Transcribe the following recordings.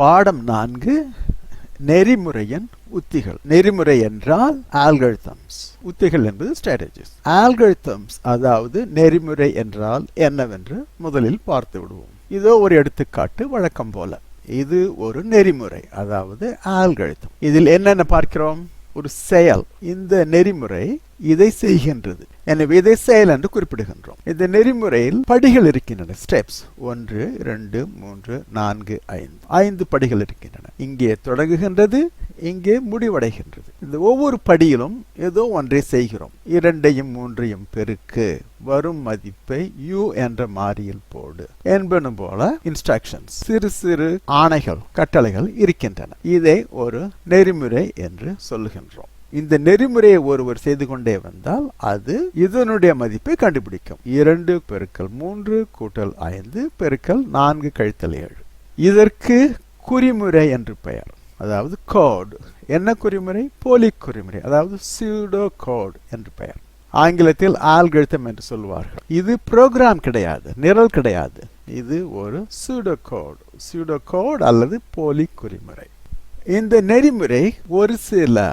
பாடம் நான்கு நெறிமுறையின் உத்திகள். நெறிமுறை என்றால் ஆல்கரிதம்ஸ் உத்திகள் என்பது ஸ்ட்ராட்டஜிஸ் ஆல்கரிதம்ஸ் அதாவது நெறிமுறை என்றால் என்னவென்று முதலில் பார்த்து விடுவோம். இதோ ஒரு எடுத்துக்காட்டு வழக்கம் போல. இது ஒரு நெறிமுறை அதாவது ஆல்கழுத்தம் இதில் என்னென்ன பார்க்கிறோம்? ஒரு செயல். இந்த நெறிமுறை இதை செய்கின்றது. எனவே இதை செயல் என்று குறிப்பிடுகின்றோம். இந்த நெறிமுறையில் படிகள் இருக்கின்றன. ஸ்டெப்ஸ் ஒன்று இரண்டு மூன்று நான்கு ஐந்து. ஐந்து படிகள் இருக்கின்றன. இங்கே தொடங்குகின்றது. இங்கே முடிவடைகின்றது. இந்த ஒவ்வொரு படியிலும் ஏதோ ஒன்றை செய்கிறோம். இரண்டையும் மூன்றையும் பெருக்கு. வரும் மதிப்பை யூ என்ற மாறியில் போடு என்பன போல இன்ஸ்ட்ரக்ஷன்ஸ் சிறு சிறு ஆணைகள் கட்டளைகள் இருக்கின்றன. இதை ஒரு நெறிமுறை என்று சொல்லுகின்றோம். இந்த நெறிமுறையை ஒருவர் செய்து கொண்டே வந்தால் அது இதனுடைய மதிப்பை கண்டுபிடிக்கும். இரண்டு பெருக்கல் மூன்று கூட்டல் ஐந்து பெருக்கல் நான்கு கழித்தல் ஏழு. இதற்கு குறிமுறை என்று பெயர். அதாவது கோட் என்ன குறிமுறை? போலி குறிமுறை அதாவது சீடோ கோட் என்று பெயர். ஆங்கிலத்தில் ஆல்கழுத்தம் என்று சொல்வார்கள். இது ப்ரோக்ராம் கிடையாது நிரல் கிடையாது. இது ஒரு சூடோ கோட் சூடோ கோட் அல்லது போலி குறிமுறை இந்த நெறிமுறை ஒரு சில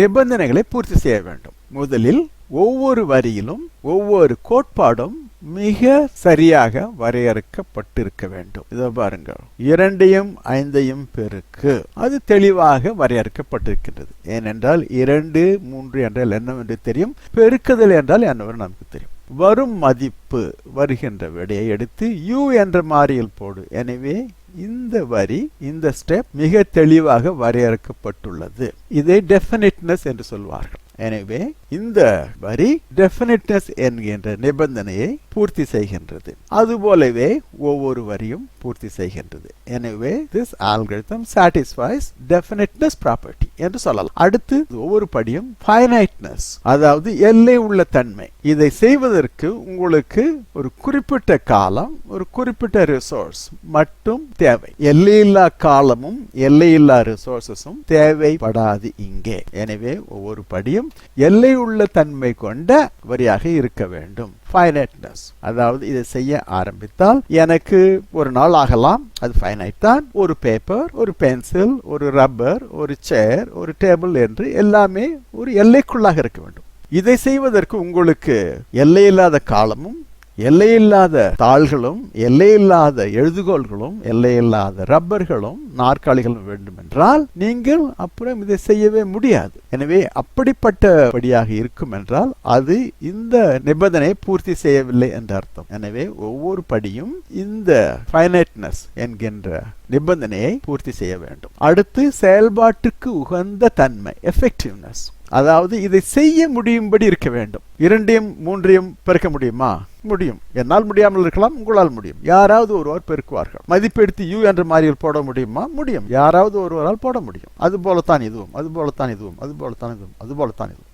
நிபந்தனைகளை பூர்த்தி செய்ய வேண்டும். முதலில் ஒவ்வொரு வரியிலும் ஒவ்வொரு கோட்பாடும் மிக சரியாக வரையறுக்கப்பட்டிருக்க வேண்டும். இதோ பாருங்கள். இரண்டையும் ஐந்தையும் பெருக்கு. அது தெளிவாக வரையறுக்கப்பட்டிருக்கின்றது. ஏனென்றால் இரண்டு மூன்று என்றால் என்னவென்று தெரியும். பெருக்குதல் என்றால் என்னவென்று நமக்கு தெரியும். வரும் மதிப்பு வருகின்ற விடையை எடுத்து யூ என்ற மாறியில் போடு. எனவே இந்த வரி இந்த ஸ்டெப் மிக தெளிவாக வரையறுக்கப்பட்டுள்ளது. இதை டெஃபினிட்னஸ் என்று சொல்வார்கள். எனவே இந்த வரி டெஃபினிட்னஸ் என்கின்ற நிபந்தனையை பூர்த்தி செய்கின்றது. அதுபோலவே ஒவ்வொரு வரியும் பூர்த்தி செய்கின்றது. எனவே this algorithm satisfies definiteness property என்று சொல்லலாம். அடுத்து ஒவ்வொரு படியும் ஃபைனைட்னஸ் அதாவது எல்லை உள்ள தன்மை. இதை செய்வதற்கு உங்களுக்கு ஒரு குறிப்பிட்ட காலம் ஒரு குறிப்பிட்ட ரிசோர்ஸ் மட்டும் தேவை. எல்லையில்லா காலமும் எல்லையில்லா ரிசோர்சஸும் தேவைப்படாது இங்கே. எனவே ஒவ்வொரு படியும் எல்லை உள்ள தன்மை கொண்ட வரியாக இருக்க வேண்டும். ஃபைனைட்னஸ் அதாவது இதை செய்ய ஆரம்பித்தால் எனக்கு ஒரு நாள் ஆகலாம். அது ஃபைனைட் தான். ஒரு பேப்பர் ஒரு பென்சில் ஒரு ரப்பர் ஒரு சேர் ஒரு டேபிள் என்று எல்லாமே ஒரு எல்லைக்குள்ளாக இருக்க வேண்டும். இதை செய்வதற்கு உங்களுக்கு எல்லையில்லாத காலமும் எல்லையில்லாத தாள்களும் எல்லையில்லாத எழுதுகோள்களும் எல்லையில்லாத ரப்பர்களும் நாற்காலிகளும் வேண்டும் என்றால் நீங்கள் அப்புறம் இதை செய்யவே முடியாது. எனவே அப்படிப்பட்ட படியாக இருக்கும் என்றால் அது இந்த நிபந்தனை பூர்த்தி செய்யவில்லை என்ற அர்த்தம். எனவே ஒவ்வொரு படியும் இந்த ஃபைனைட்னஸ் என்கின்ற நிபந்தனையை பூர்த்தி செய்ய வேண்டும். அடுத்து செயல்பாட்டுக்கு உகந்த தன்மை எஃபெக்டிவ்னஸ் அதாவது இதை செய்ய முடியும்படி இருக்க வேண்டும். இரண்டையும் மூன்றையும் பெருக்க முடியுமா? முடியும். என்னால் முடியாமல் இருக்கலாம் உங்களால் முடியும். யாராவது ஒருவர் பெருக்குவார்கள். மதிப்பெடுத்து யூ என்ற மாதிரி போட முடியுமா? முடியும். யாராவது ஒருவரால் போட முடியும். அது போலத்தான் இதுவும் அது போலத்தான் இதுவும் அது போலத்தான் இதுவும் அது போலத்தான் இதுவும்.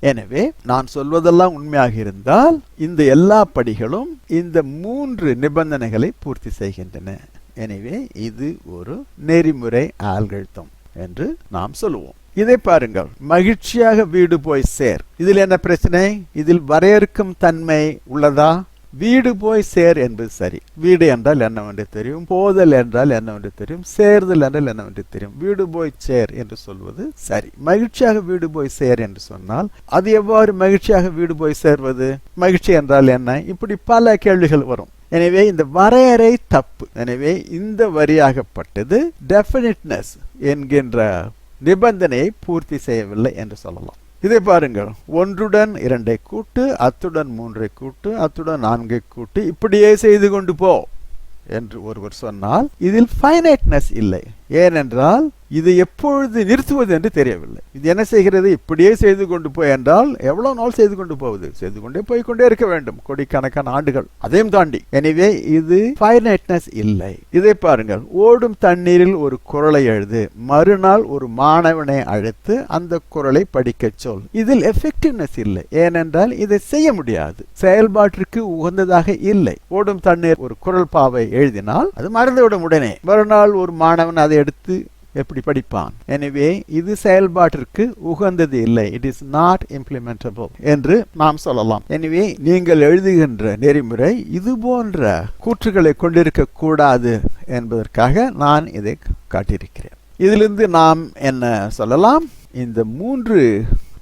எனவே நான் சொல்வதெல்லாம் உண்மையாக இருந்தால் இந்த எல்லா படிகளும் இந்த மூன்று நிபந்தனைகளை பூர்த்தி செய்கின்றன. எனவே இது ஒரு நெறிமுறை ஆல்கழுத்தம் என்று நாம் சொல்லுவோம். இதை பாருங்கள். மகிழ்ச்சியாக வீடு போய் சேர். இதில் என்ன பிரச்சனை? இதில் வரையறுக்கும் தன்மை உள்ளதா? வீடு போய் சேர் என்பது சரி. வீடு என்றால் என்னவென்று தெரியும். போதல் என்றால் என்னவென்று தெரியும். சேர்தல் என்றால் என்னவென்று தெரியும். வீடு போய் சேர் என்று சொல்வது சரி. மகிழ்ச்சியாக வீடு போய் சேர் என்று சொன்னால் அது எவ்வாறு மகிழ்ச்சியாக வீடு போய் சேர்வது? மகிழ்ச்சி என்றால் என்ன? இப்படி பல கேள்விகள் வரும். எனவே இந்த வரையறை தப்பு. எனவே இந்த வரியாகப்பட்டது டெஃபினிட்னஸ் என்கின்ற நிபந்தனையை பூர்த்தி செய்யவில்லை என்று சொல்லலாம். இதை பாருங்கள். ஒன்றுடன் இரண்டை கூட்டு அத்துடன் மூன்றை கூட்டு அத்துடன் நான்கை கூட்டு இப்படியே செய்து கொண்டு போ என்று ஒருவர் சொன்னால் இதில் ஃபைனைட்னஸ் இல்லை. ஏனென்றால் இது எப்பொழுது நிறுத்துவது என்று தெரியவில்லை. இது என்ன செய்கிறது? இப்படியே செய்து கொண்டு போய் என்றால் எவ்வளவு நாள் செய்து கொண்டு போவது? செய்து கொண்டே போய்கொண்டே இருக்க வேண்டும். கோடிக்கணக்கான ஆண்டுகள். அதையும் தாண்டி. எனவே இது ஃபைனைட்னஸ் இல்லை. இதை பாருங்கள். ஓடும் தண்ணீரில் ஒரு குரலை எழுது. மறுநாள் ஒரு மாணவனை அழைத்து அந்த குரலை படிக்க சொல். இதில் எஃபெக்டிவ்னஸ் இல்லை. ஏனென்றால் இதை செய்ய முடியாது. செயல்பாட்டிற்கு உகந்ததாக இல்லை. ஓடும் தண்ணீர் ஒரு குரல் பாவை எழுதினால் அது மறந்துவிடும் உடனே. மறுநாள் ஒரு மாணவன் அதை எடுத்து எப்படி படிப்பான்? எனவே இது செயல்பாட்டிற்கு உகந்தது இல்லை. இட் இஸ் நாட் இம்ப்ளிமெண்டபிள் என்று நாம் சொல்லலாம். எனவே நீங்கள் எழுதுகின்ற நெறிமுறை இது போன்ற கூற்றுகளை கொண்டிருக்க கூடாது என்பதற்காக நான் இதை காட்டியிருக்கிறேன். இதிலிருந்து நாம் என்ன சொல்லலாம்? இந்த மூன்று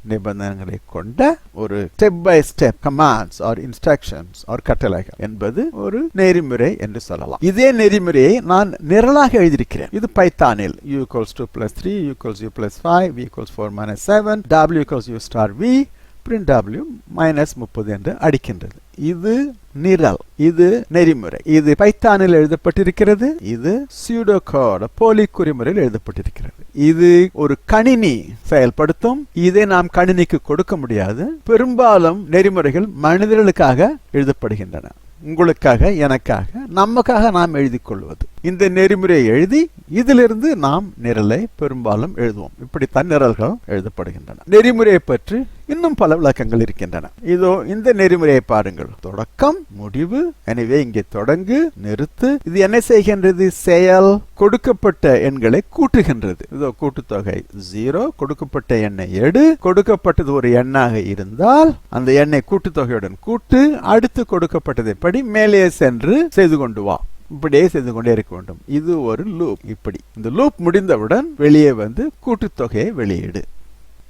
நிபந்தனைகளை கொண்ட ஒரு step by step commands or instructions or கட்டளைகள் என்பது ஒரு நெறிமுறை என்று சொல்லலாம். இதே நெறிமுறையை நான் நிரலாக எழுதியிருக்கிறேன். இது பைத்தானில். U equals 2 plus 3 u equals u plus 5 v equals 4 minus 7 w equals u star v print minus முப்பது என்று அடிக்கின்றது. இது நிரல் இது நெறிமுறை. இது பைத்தானில் எழுதப்பட்டிருக்கிறது இது சியூடோகோட போலி குறிமுறையில் எழுதப்பட்டிருக்கிறது. இது ஒரு கணினி செயல்படுத்தும் இதை நாம் கணினிக்கு கொடுக்க முடியாது. பெரும்பாலும் நெறிமுறைகள் மனிதர்களுக்காக எழுதப்படுகின்றன. உங்களுக்காக எனக்காக நமக்காக நாம் எழுதி கொள்வது. இந்த நெறிமுறையை எழுதி இதிலிருந்து நாம் நிரலை பெரும்பாலும் எழுதுவோம். இப்படி தன்னிரல்கள் எழுதப்படுகின்றன. நெறிமுறையை பற்றி இன்னும் பல விளக்கங்கள் இருக்கின்றன. இதோ இந்த நெறிமுறையை பாருங்கள். தொடக்கம் முடிவு எனவே இங்கே தொடங்கு நிறுத்து. இது என்ன செய்கின்றது? செயல். கொடுக்கப்பட்ட எண்களை கூட்டுகின்றது. இதோ கூட்டுத்தொகை ஜீரோ. கொடுக்கப்பட்ட எண்ணை எடு. கொடுக்கப்பட்டது ஒரு எண்ணாக இருந்தால் அந்த எண்ணை கூட்டுத்தொகையுடன் கூட்டு. அடுத்து கொடுக்கப்பட்டதை படி மேலே சென்று செய்து கொண்டு வா. இப்படியே செய்து கொண்டே இருக்க வேண்டும். இது ஒரு லூப் இப்படி. இந்த லூப் முடிந்தவுடன் வெளியே வந்து கூட்டுத்தொகையை வெளியிடு.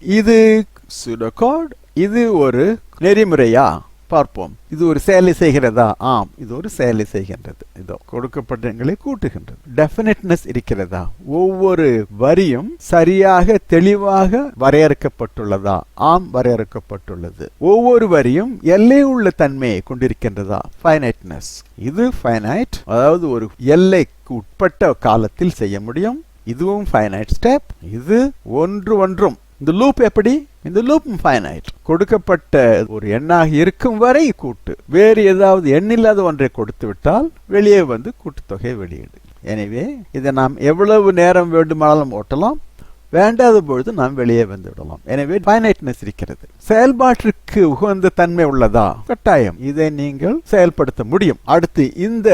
இது சுடோகோட் இது ஒரு நெறிமுறையா? பார்ப்போம். இது ஒரு செயலை செய்கிறதா? ஆம் இது ஒரு செயலை செய்கின்றது. இதோ கொடுக்கப்பட்ட கூட்டுகின்றது. டெபினட்னஸ் இருக்கிறதா? ஒவ்வொரு வரியும் சரியாக தெளிவாக வரையறுக்கப்பட்டுள்ளதா? ஆம் வரையறுக்கப்பட்டுள்ளது. ஒவ்வொரு வரியும் எல்லை உள்ள தன்மையை கொண்டிருக்கின்றதா? ஃபைனைட்னஸ் இது ஃபைனைட் அதாவது ஒரு எல்லைக்கு உட்பட்ட காலத்தில் செய்ய முடியும். இதுவும் ஃபைனைட் ஸ்டெப் இது ஒன்று ஒன்றும். இந்த லூப் எப்படி? இந்த லூப் ஃபைனைட் கொடுக்கப்பட்ட ஒரு எண்ணாக இருக்கும் வரை கூட்டு. வேறு ஏதாவது எண்ணில்லாத ஒன்றை கொடுத்து விட்டால் வெளியே வந்து கூட்டுத்தொகை வெளியீடு. எனவே இதை நாம் எவ்வளவு நேரம் வேண்டுமானாலும் ஓட்டலாம். வேண்டாத பொழுது நாம் வெளியே வந்து விடலாம். எனவே ஃபைனைட்னஸ் இருக்கிறது. செயல்பாட்டிற்கு உகந்த தன்மை உள்ளதா? கட்டாயம். இதை நீங்கள் செயல்படுத்த முடியும். அடுத்து இந்த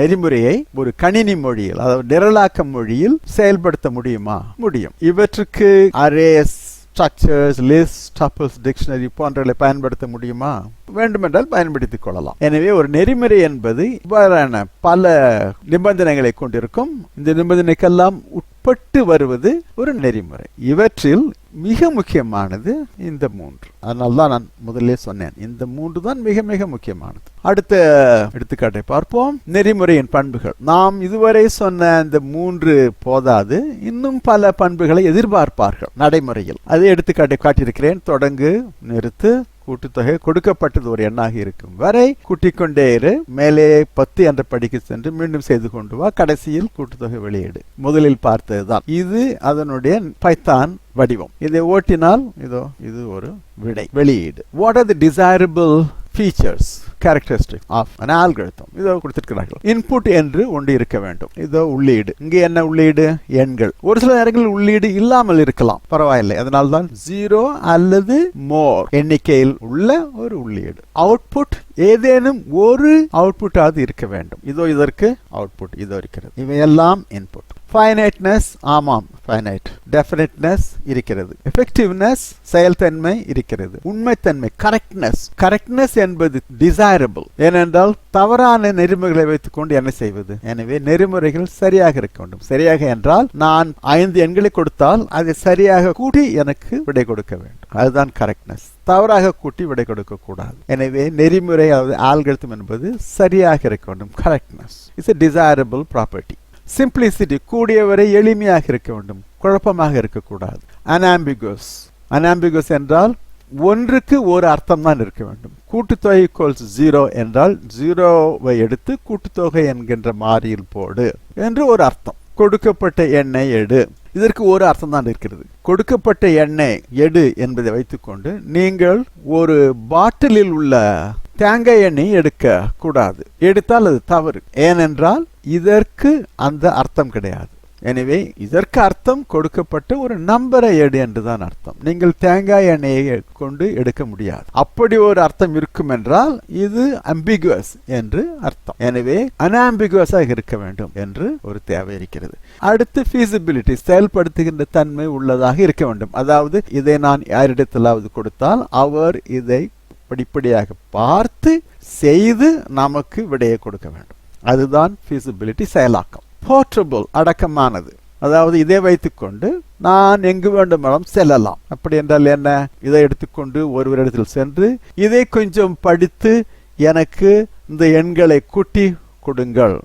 நெறிமுறையை ஒரு கணினி மொழியில் அதாவது நிரலாக்க மொழியில் செயல்படுத்த முடியுமா? முடியும். இவற்றுக்கு arrays structures list tuples dictionary போன்றவை பயன்படுத்த முடியுமா? வேண்டுமென்றால் பயன்படுத்திக் கொள்ளலாம். எனவே ஒரு நெறிமுறை என்பது இவ்வாறான பல நிபந்தனைகளை கொண்டிருக்கும். இந்த நிபந்தனைக்கெல்லாம் பட்டு வருவது ஒரு நெறிமுறை. இவற்றில் மிக முக்கியமானது இந்த மூன்று. அதனால தான் நான் முதல்ல சொன்னேன் இந்த மூன்று தான் மிக மிக முக்கியமானது. அடுத்த எடுத்துக்காட்டை பார்ப்போம். நெறிமுறையின் பண்புகள். நாம் இதுவரை சொன்ன இந்த மூன்று போதாது இன்னும் பல பண்புகளை எதிர்பார்ப்பார்கள் நடைமுறையில். அதை எடுத்துக்காட்டை காட்டியிருக்கிறேன். தொடங்கு நிறுத்து கூட்டுத்தொகை கொடுக்கப்பட்டது ஒரு எண்ணாக இருக்கும். வரை கூட்டிக் கொண்டே இரு. மேலே பத்து என்ற படிக்கு சென்று மீண்டும் செய்து கொண்டு வா. கடைசியில் கூட்டுத்தொகை வெளியீடு. முதலில் பார்த்ததுதான். இது அதனுடைய பைத்தான் வடிவம். இதை ஓட்டினால் இதோ இது ஒரு விடை. வெளியீடு. What are the desirable features characteristic of an algorithm. இதோ கொடுத்திருக்கிறார்கள். இன்புட் என்று ஒன்று இருக்க வேண்டும். இதோ உள்ளீடு. இங்கே என்ன உள்ளீடு? எண்கள். ஒரு சில நேரங்களில் உள்ளீடு இல்லாமல் இருக்கலாம். பரவாயில்லை. அதனால தான் ஜீரோ அல்லது மோர் எண்ணிக்கையில் உள்ள ஒரு உள்ளீடு. அவுட்புட் ஏதேனும் ஒரு அவுட்புட்டாவது இருக்க வேண்டும். இதோ இதற்கு அவுட்புட் இதோ இருக்கிறது. இவையெல்லாம் இன்புட் ஃபைனைட்னஸ் ஆமாம். ஃபைனைட் டெஃபினட்னஸ் இருக்கிறது. எஃபெக்டிவ்னஸ் செயல்தன்மை இருக்கிறது. உண்மைத்தன்மை கரெக்ட்னஸ் கரெக்ட்னஸ் என்பது டிசைரபிள் ஏனென்றால் தவறான நெறிமுறைகளை வைத்துக்கொண்டு என்ன செய்வது? எனவே நெறிமுறைகள் சரியாக இருக்க வேண்டும். சரியாக என்றால் நான் ஐந்து எண்களை கொடுத்தால் அதை சரியாக கூட்டி எனக்கு விடை கொடுக்க வேண்டும். அதுதான் கரெக்ட்னஸ் தவறாக கூட்டி விடை கொடுக்க கூடாது. எனவே நெறிமுறை அதாவது ஆல்கழுத்தம் என்பது சரியாக இருக்க வேண்டும். Correctness it's a desirable property simplicity கூடியவரை எளிமையாக இருக்க வேண்டும். குழப்பமாக இருக்கக்கூடாது. அனாம்பிகோஸ் அனாம்பிகோஸ் என்றால் ஒன்றுக்கு ஒரு அர்த்தம் தான் இருக்க வேண்டும். கூட்டுத்தொகை கோல்ஸ் ஜீரோ என்றால் ஜீரோவை எடுத்து கூட்டுத்தொகை என்கின்ற மாறியில் போடு என்று ஒரு அர்த்தம். கொடுக்கப்பட்ட எண்ணெய் எடு. இதற்கு ஒரு அர்த்தம் தான் இருக்கிறது. கொடுக்கப்பட்ட எண்ணெய் எடு என்பதை வைத்துக்கொண்டு நீங்கள் ஒரு பாட்டிலில் உள்ள தேங்காய் எண்ணெய் எடுக்க கூடாது. எடுத்தால் அது தவறு. ஏனென்றால் இதற்கு அந்த அர்த்தம் கிடையாது. எனவே இதற்கு அர்த்தம் கொடுக்கப்பட்ட ஒரு நம்பரை எடு என்றுதான் அர்த்தம். நீங்கள் தேங்காய் எண்ணெயை கொண்டு எடுக்க முடியாது. அப்படி ஒரு அர்த்தம் இருக்கும் என்றால் இது அம்பிகுவஸ் என்று அர்த்தம். எனவே அனாம்பிகுவஸாக இருக்க வேண்டும் என்று ஒரு தேவை இருக்கிறது. அடுத்து ஃபீசிபிலிட்டி செயல்படுத்துகின்ற தன்மை உள்ளதாக இருக்க வேண்டும். அதாவது இதை நான் யாரிடத்திலாவது கொடுத்தால் அவர் இதை படிப்படியாக பார்த்து செய்து நமக்கு விடையை கொடுக்க வேண்டும். அதுதான் ஃபீஸிபிலிட்டி செயலாக்கம். போர்ட்டபிள் அடக்கமானது. அதாவது இதை வைத்துக்கொண்டு நான் எங்கு வேண்டுமானாலும் செல்லலாம். அப்படி என்றால் என்ன? இதை எடுத்துக்கொண்டு ஒருவரிடத்தில் சென்று இதை கொஞ்சம் படித்து எனக்கு இந்த எண்களை கூட்டி கொடுங்கள்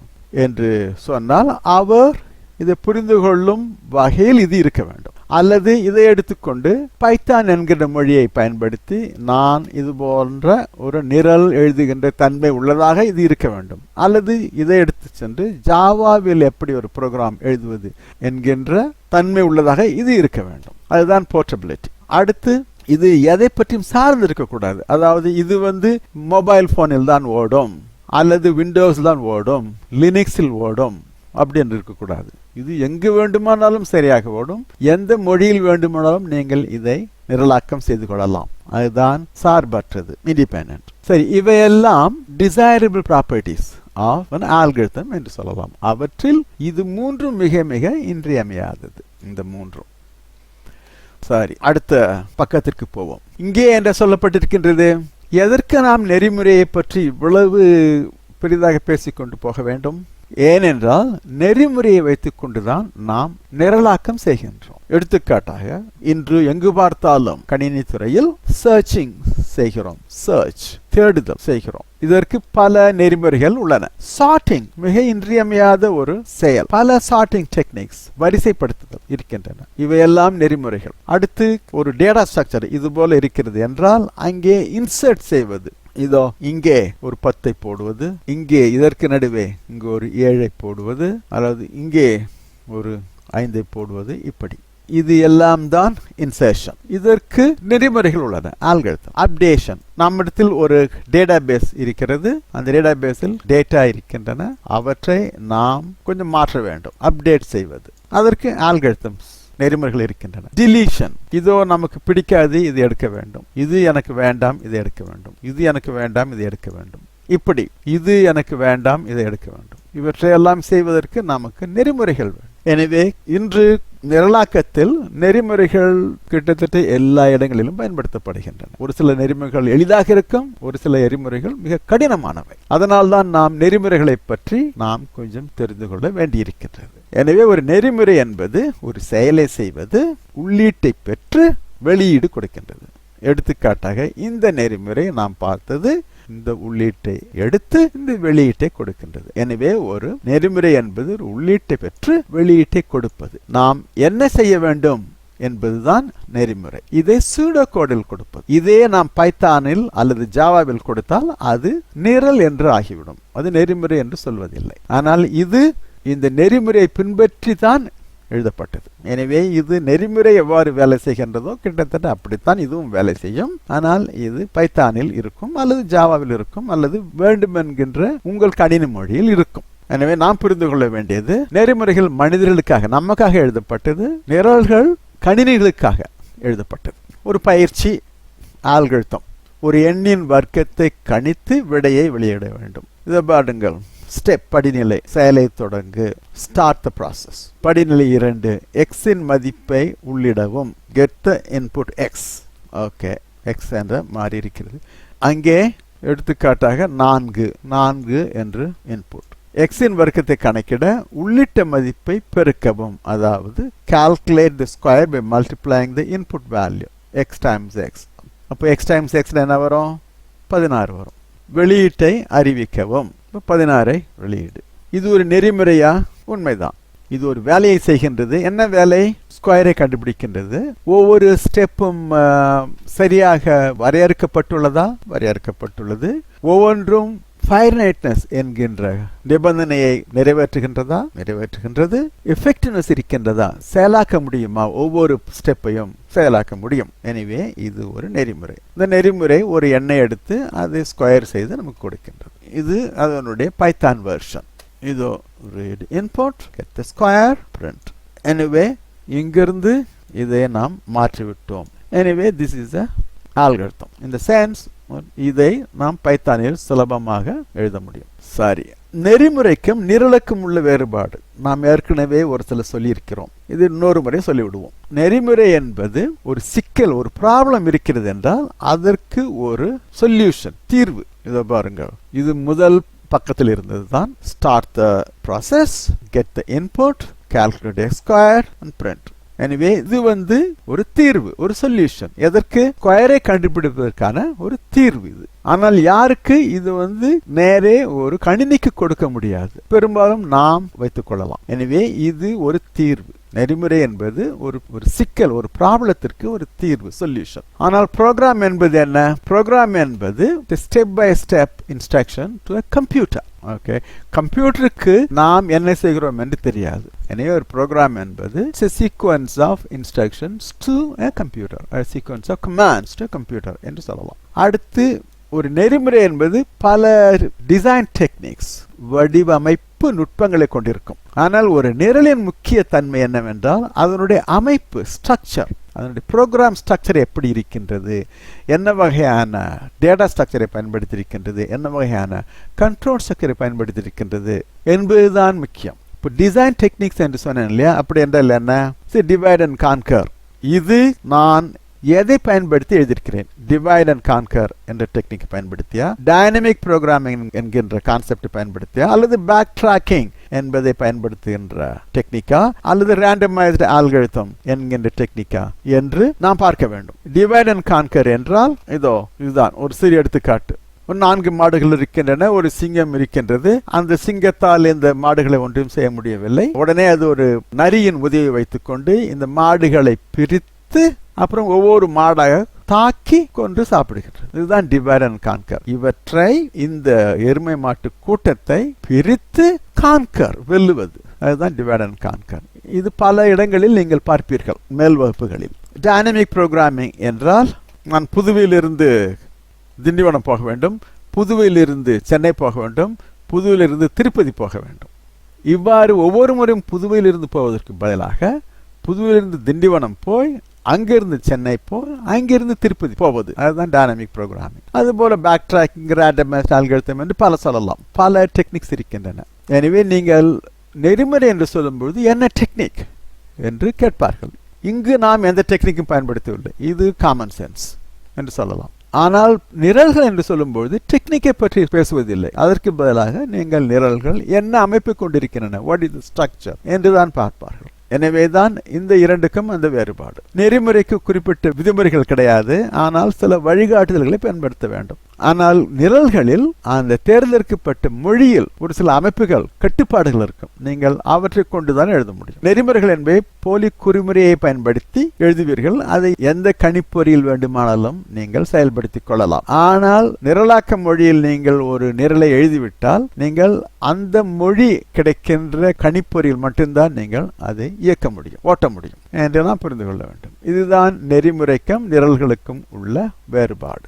என்று சொன்னால் அவர் இதை புரிந்து கொள்ளும் வகையில் இது இருக்க வேண்டும். அல்லது இதை எடுத்துக்கொண்டு பைத்தான் என்கிற மொழியை பயன்படுத்தி நான் இது போன்ற ஒரு நிரல் எழுதுகின்ற தன்மை உள்ளதாக இது இருக்க வேண்டும். அல்லது இதை எடுத்து சென்று ஜாவாவில் எப்படி ஒரு ப்ரோக்ராம் எழுதுவது என்கின்ற தன்மை உள்ளதாக இது இருக்க வேண்டும். அதுதான் போர்ட்டபிலிட்டி அடுத்து இது எதை பற்றியும் சார்ந்து இருக்கக்கூடாது அதாவது இது வந்து மொபைல் போனில் தான் ஓடும். அல்லது விண்டோஸ் தான் ஓடும். லினிக்ஸில் ஓடும். அப்படின்னு இருக்கக்கூடாது. இது எங்கு வேண்டுமானாலும் சரியாக ஓடும். எந்த மொழியில் வேண்டுமானாலும் நீங்கள் இதை நிரலாக்கம் செய்து கொள்ளலாம். அதுதான் சார்பற்றது. இண்டிபெண்ட் சரி இவையெல்லாம் desirable properties of an algorithm என்று சொல்லலாம். அவற்றில் இது மூன்றும் மிக மிக இன்றியமையாதது. இந்த மூன்றும். சரி அடுத்த பக்கத்திற்கு போவோம். இங்கே என்ன சொல்லப்பட்டிருக்கின்றது எதற்கு நாம் நெறிமுறையை பற்றி இவ்வளவு பெரிதாக பேசிக்கொண்டு போக வேண்டும்? ஏனென்றால் நெறிமுறையை வைத்துக் கொண்டுதான் நாம் நிரலாக்கம் செய்கின்றோம். எடுத்துக்காட்டாக இன்று எங்கு பார்த்தாலும் கணினி துறையில் சர்ச்சிங் செய்கிறோம். சர்ச் தேடுதல் செய்கிறோம். இதற்கு பல நெறிமுறைகள் உள்ளன. சார்ட்டிங் மிக இன்றியமையாத ஒரு செயல். பல சார்ட்டிங் டெக்னிக்ஸ் வரிசைப்படுத்துதல் இருக்கின்றன. இவையெல்லாம் நெறிமுறைகள். அடுத்து ஒரு டேட்டா ஸ்ட்ரக்சர் இது போல இருக்கிறது என்றால் அங்கே இன்சர்ட் செய்வது. இதோ இங்கே ஒரு பத்தை போடுவது இங்கே இதற்கு நடுவே இங்கே ஒரு ஏழை போடுவது அல்லது இங்கே ஒரு ஐந்தை போடுவது இப்படி. இது எல்லாம் தான் இன்சர்ஷன் இதற்கு நெறிமுறைகள் உள்ளன. ஆல்கழுத்தம் அப்டேஷன் நம்மிடத்தில் ஒரு டேட்டா பேஸ் இருக்கிறது. அந்த டேட்டா பேஸில் டேட்டா இருக்கின்றன. அவற்றை நாம் கொஞ்சம் மாற்ற வேண்டும். அப்டேட் செய்வது. அதற்கு ஆல்கழுத்தம்ஸ் நெறிமுறைகள் இருக்கின்றன. டிலீஷன் இதோ நமக்கு பிடிக்காது இது எடுக்க வேண்டும். இது எனக்கு வேண்டாம் இதை எடுக்க வேண்டும். இது எனக்கு வேண்டாம் இதை எடுக்க வேண்டும். இப்படி இது எனக்கு வேண்டாம் இதை எடுக்க வேண்டும். இவற்றையெல்லாம் செய்வதற்கு நமக்கு நெறிமுறைகள் வேண்டும். எனவே இன்று நிரலாக்கத்தில் நெறிமுறைகள் கிட்டத்தட்ட எல்லா இடங்களிலும் பயன்படுத்தப்படுகின்றன. ஒரு சில நெறிமுறைகள் எளிதாக இருக்கும் ஒரு சில நெறிமுறைகள் மிக கடினமானவை. அதனால்தான் நாம் நெறிமுறைகளை பற்றி நாம் கொஞ்சம் தெரிந்து கொள்ள வேண்டியிருக்கின்றது. எனவே ஒரு நெறிமுறை என்பது ஒரு செயலை செய்வது உள்ளீட்டை பெற்று வெளியீடு கொடுக்கின்றது. எடுத்துக்காட்டாக இந்த நெறிமுறை நாம் பார்த்தது இந்த உள்ளீட்டை எடுத்து இந்த வெளியீட்டை கொடுக்கின்றது. எனவே ஒரு நெறிமுறை என்பது ஒரு உள்ளீட்டை பெற்று வெளியீட்டை கொடுப்பது. நாம் என்ன செய்ய வேண்டும் என்பதுதான் நெறிமுறை. இதை சூடோகோடில் கொடுப்பது. இதே நாம் பைத்தானில் அல்லது ஜாவாவில் கொடுத்தால் அது நிரல் என்று ஆகிவிடும். அது நெறிமுறை என்று சொல்வதில்லை. ஆனால் இது இந்த நெறிமுறையை பின்பற்றி தான் எழுதப்பட்டது. எனவே இது நெறிமுறை எவ்வாறு வேலை செய்கின்றதோ கிட்டத்தட்ட அப்படித்தான் இதுவும் வேலை செய்யும். ஆனால் இது பைத்தானில் இருக்கும் அல்லது ஜாவாவில் இருக்கும் அல்லது வேண்டும் என்கின்ற உங்கள் கணினி மொழியில் இருக்கும். எனவே நாம் புரிந்து கொள்ள வேண்டியது நெறிமுறைகள் மனிதர்களுக்காக நமக்காக எழுதப்பட்டது நிரல்கள் கணினிகளுக்காக எழுதப்பட்டது. ஒரு பயிற்சி ஆல்கழுத்தம் ஒரு எண்ணின் வர்க்கத்தை கணித்து விடையை வெளியிட வேண்டும். இதை பாடுங்கள் ஸ்டெப் படிநிலை செயலை தொடங்கு. ஸ்டார்ட் த ப்ராசஸ் படிநிலை இரண்டு எக்ஸின் மதிப்பை உள்ளிடவும். Get the input X okay X என்ற மாறி இருக்கிறது. அங்கே எடுத்துக்காட்டாக நான்கு நான்கு என்று இன்புட் எக்ஸின் வர்க்கத்தை கணக்கிட உள்ளிட்ட மதிப்பை பெருக்கவும். அதாவது calculate the square by multiplying the input value X times X அப்போ எக்ஸ் டைம்ஸ் எக்ஸில் என்ன வரும்? பதினாறு வரும். வெளியீட்டை அறிவிக்கவும். இப்போ பதினாறை வெளியீடு. இது ஒரு நெறிமுறையா? உண்மைதான். இது ஒரு வேலையை செய்கின்றது. என்ன வேலை? ஸ்கொயரை கண்டுபிடிக்கின்றது. ஒவ்வொரு ஸ்டெப்பும் சரியாக வரையறுக்கப்பட்டுள்ளதா? வரையறுக்கப்பட்டுள்ளது. ஒவ்வொன்றும் ஃபைர்னைட்னஸ் என்கின்ற நிபந்தனையை நிறைவேற்றுகின்றதா? நிறைவேற்றுகின்றது. எஃபெக்டிவ்னஸ் இருக்கின்றதா? செயலாக்க முடியுமா? ஒவ்வொரு ஸ்டெப்பையும் செயலாக்க முடியும். எனவே இது ஒரு நெறிமுறை. இந்த நெறிமுறை ஒரு எண்ணெய் எடுத்து அதை ஸ்கொயர் செய்து நமக்கு கொடுக்கின்றது. இது அதனுடைய பைத்தான் வெர்ஷன் இதோ read input get the square print எனவே இங்கிருந்து இதை நாம் மாற்றிவிட்டோம். எனவே திஸ் இஸ் அ ஆல்கர்த்தம் இந்த சென்ஸ் இதை நாம் பைத்தானில் சுலபமாக எழுத முடியும். சரி. நெறிமுறைக்கும் நிரலுக்கும் உள்ள வேறுபாடு. நாம் ஏற்கனவே ஒரு சில சொல்லியிருக்கிறோம். இது இன்னொரு முறை சொல்லிவிடுவோம். நெறிமுறை என்பது ஒரு சிக்கல் ஒரு ப்ராப்ளம் இருக்கிறது என்றால் அதற்கு ஒரு சொல்யூஷன் தீர்வு. இதை பாருங்கள் இது முதல் பக்கத்தில் இருந்தது தான் start the process get the input calculate square and print எனவே இது வந்து ஒரு தீர்வு ஒரு சொல்யூஷன் எதற்கு? ஸ்கொயரை கண்டுபிடிப்பதற்கான ஒரு தீர்வு இது. ஆனால் யாருக்கு இது வந்து நேரே ஒரு கணினிக்கு கொடுக்க முடியாது. பெரும்பாலும் நாம் வைத்துக் கொள்ளலாம். எனவே இது ஒரு தீர்வு. நெறிமுறை என்பது ஒரு ஒரு சிக்கல் ஒரு ப்ராப்ளத்திற்கு ஒரு தீர்வு சொல்யூஷன் ஆனால் ப்ரோக்ராம் என்பது என்ன? ப்ரோக்ராம் என்பது step by step instruction to a computer okay கம்ப்யூட்டருக்கு நாம் என்ன செய்கிறோம் என்று தெரியாது. எனவே ஒரு ப்ரோக்ராம் என்பது sequence of instructions to a computer sequence of commands to computer என்று சொல்லலாம். அடுத்து ஒரு நெறிமுறை என்பது பல டிசைன் டெக்னிக்ஸ் வடிவமைப்பு நுட்பங்களை கொண்டிருக்கும். ஆனால் ஒரு நிரலின் முக்கிய தன்மை என்னவென்றால் அதனுடைய அமைப்பு ஸ்ட்ரக்சர் அதனுடைய ப்ரோக்ராம் ஸ்ட்ரக்சர் எப்படி இருக்கின்றது? என்ன வகையான டேட்டா ஸ்ட்ரக்சரை பயன்படுத்தியிருக்கின்றது? என்ன வகையான கண்ட்ரோல் ஸ்ட்ரக்சரை பயன்படுத்தியிருக்கின்றது? என்பதுதான் முக்கியம். இப்போ டிசைன் டெக்னிக்ஸ் என்று சொன்னேன் இல்லையா? அப்படி என்றால் என்ன? டிவைட் அண்ட் கான்கர் இது நான் எதை பயன்படுத்தி எழுதியிருக்கிறேன்? டிவைட் அண்ட் கான்கர் என்ற டெக்னிக் பயன்படுத்தியா? டைனமிக் ப்ரோக்ராமிங் என்கின்ற கான்செப்ட் பயன்படுத்தியா? அல்லது பேக் ட்ராக்கிங் என்பதை பயன்படுத்துகின்ற டெக்னிக்கா அல்லது ரேண்டமைஸ்டு ஆல்கழுத்தம் என்கின்ற டெக்னிக்கா என்று நாம் பார்க்க வேண்டும். டிவைட் அண்ட் கான்கர் என்றால் இதோ இதுதான். ஒரு சிறிய எடுத்துக்காட்டு. ஒரு நான்கு மாடுகள் இருக்கின்றன ஒரு சிங்கம் இருக்கின்றது. அந்த சிங்கத்தால் இந்த மாடுகளை ஒன்றும் செய்ய முடியவில்லை. உடனே அது ஒரு நரியின் உதவியை வைத்துக்கொண்டு இந்த மாடுகளை பிரித்து அப்புறம் ஒவ்வொரு மாடாக தாக்கி கொண்டு சாப்பிடுகின்றது. இதுதான் டிவைட் அண்ட் கான்கர் இவற்றை இந்த எருமை மாட்டு கூட்டத்தை பிரித்து கான்கர் வெல்லுவது. அதுதான் டிவைட் அண்ட் கான்கர் இது பல இடங்களில் நீங்கள் பார்ப்பீர்கள் மேல் வகுப்புகளில் டைனமிக் ப்ரோக்ராமிங் என்றால் நான் புதுவையிலிருந்து திண்டிவனம் போக வேண்டும் புதுவையிலிருந்து சென்னை போக வேண்டும் புதுவையிலிருந்து திருப்பதி போக வேண்டும். இவ்வாறு ஒவ்வொரு முறையும் புதுவையிலிருந்து போவதற்கு பதிலாக புதுவையிலிருந்து திண்டிவனம் போய் அங்கிருந்து சென்னை போய் அங்கிருந்து திருப்பதி போவது. அதுதான் டைனமிக் ப்ரோக்ராமிங் அதுபோல பேக் ட்ராக்கிங் ரேண்டமைஸ் அல்கழுத்தம் என்று பல சொல்லலாம். பல டெக்னிக்ஸ் இருக்கின்றன. எனவே நீங்கள் நெறிமுறை என்று சொல்லும்பொழுது என்ன டெக்னிக் என்று கேட்பார்கள். இங்கு நாம் எந்த டெக்னிக்கும் பயன்படுத்தவில்லை. இது காமன் சென்ஸ் என்று சொல்லலாம். ஆனால் நிரல்கள் என்று சொல்லும்பொழுது டெக்னிக்கை பற்றி பேசுவதில்லை. அதற்கு பதிலாக நீங்கள் நிரல்கள் என்ன அமைப்பு கொண்டிருக்கின்றன? வாட் இஸ் ஸ்ட்ரக்சர் என்றுதான் பார்ப்பார்கள். எனவேதான் இந்த இரண்டுக்கும் அந்த வேறுபாடு. நெறிமுறைக்கு குறிப்பிட்ட விதிமுறைகள் கிடையாது ஆனால் சில வழிகாட்டுதல்களை பயன்படுத்த வேண்டும். ஆனால் நிரல்களில் அந்த தேர்ந்தெடுக்கப்பட்ட மொழியில் ஒரு சில அமைப்புகள் கட்டுப்பாடுகள் இருக்கும். நீங்கள் அவற்றை கொண்டுதான் எழுத முடியும். நெறிமுறைகள் என்பதை போலி குறிமுறையை பயன்படுத்தி எழுதுவீர்கள். அதை எந்த கணிப்பொறியில் வேண்டுமானாலும் நீங்கள் செயல்படுத்திக் கொள்ளலாம். ஆனால் நிரலாக்க மொழியில் நீங்கள் ஒரு நிரலை எழுதிவிட்டால் நீங்கள் அந்த மொழி கிடைக்கின்ற கணிப்பொறியில் மட்டும்தான் நீங்கள் அதை இயக்க முடியும் ஓட்ட முடியும். என்று புரிந்து கொள்ள வேண்டும். இதுதான் நெறிமுறைக்கும் நிரல்களுக்கும் உள்ள வேறுபாடு.